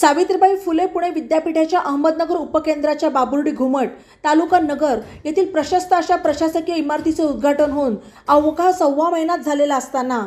सावित्रीबाई फुले पुणे विद्यापीठाच्या अहमदनगर उपकेंद्राच्या बाबुर्डी घुमट तालुका नगर येथील प्रशस्त अशा प्रशासकीय इमारतीचे उद्घाटन होऊन अवघा सव्वा महिन्यात झालेला असताना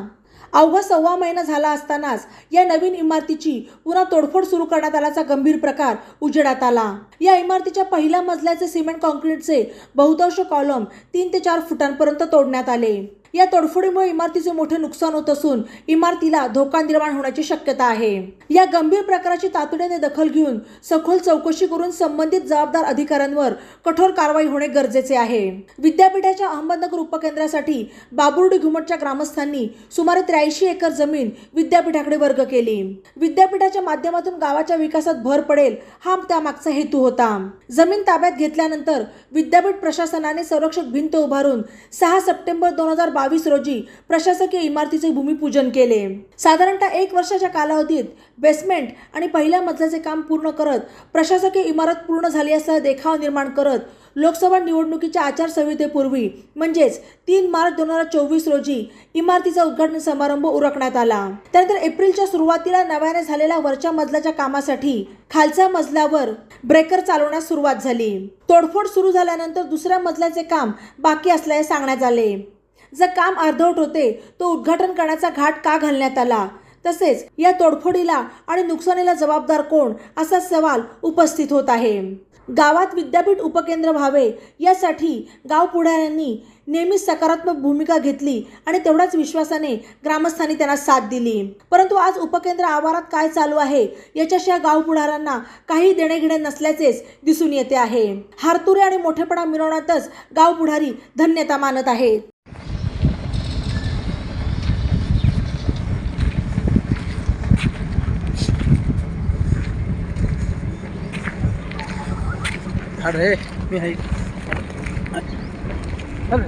अवघा सव्वा महिना झाला असतानाच या नवीन इमारतीची पुन्हा तोडफोड सुरू करण्यात आल्याचा गंभीर प्रकार उजेडात आला. या इमारतीच्या पहिल्या मजल्याचे सिमेंट कॉन्क्रीटचे बहुतांश कॉलम तीन ते चार फुटांपर्यंत तोडण्यात आले. या तोडफोडीमुळे इमारतीचे मोठे नुकसान होत असून इमारतीला धोका निर्माण होण्याची शक्यता आहे. या गंभीर प्रकाराची तातडीने दखल घेऊन सखोल चौकशी करून संबंधित जबाबदार अधिकाऱ्यांवर कठोर कारवाई होणे गरजेचे आहे. विद्यापीठाच्या अहमदनगर उपकेंद्रासाठी बाबुर्डी घुमटच्या ग्रामस्थांनी सुमारे त्र्याऐंशी एकर जमीन विद्यापीठाकडे वर्ग केली. विद्यापीठाच्या माध्यमातून गावाच्या विकासात भर पडेल हा त्यामागचा हेतू होता. जमीन ताब्यात घेतल्यानंतर विद्यापीठ प्रशासनाने संरक्षक भिंत उभारून सहा सप्टेंबर दोन हजार बावीस रोजी प्रशासकीय इमारतीचे भूमिपूजन केले. साधारणतः एक वर्षाच्या कालावधीत बेसमेंट आणि पहिल्या मजल्याचे काम पूर्ण करत प्रशासकीय इमारत पूर्ण झाली असल्याचा देखाव निर्माण करत लोकसभा निवडणुकीच्या आचारसंहितेपूर्वी म्हणजेच तीन मार्च दोन हजार चोवीस रोजी इमारतीचा उद्घाटन समारंभ उरकण्यात आला. त्यानंतर एप्रिलच्या सुरुवातीला नव्याने झालेल्या वरच्या मजल्याच्या कामासाठी खालच्या मजल्यावर ब्रेकर चालवण्यास सुरुवात झाली. तोडफोड सुरू झाल्यानंतर दुसऱ्या मजल्याचे काम बाकी असल्याचे सांगण्यात आले. जे काम अर्धवट होते तो उद्घाटन करण्याचा घाट का घालण्यात आला? तसेच या तोडफोडीला आणि नुकसानीला जबाबदार कोण असा सवाल उपस्थित होत आहे. गावात विद्यापीठ उपकेंद्र व्हावे यासाठी गाव पुढाऱ्यांनी नेहमीच सकारात्मक भूमिका घेतली आणि तेवढ्याच विश्वासाने ग्रामस्थांनी त्यांना साथ दिली. परंतु आज उपकेंद्र आवारात काय चालू आहे याच्याशी या गाव पुढाऱ्यांना काही देणे घेणे नसल्याचेच दिसून येते आहे. हारतुरे आणि मोठेपणा मिळवण्यातच गाव पुढारी धन्यता मानत आहेत. अरे मी आहे अरे.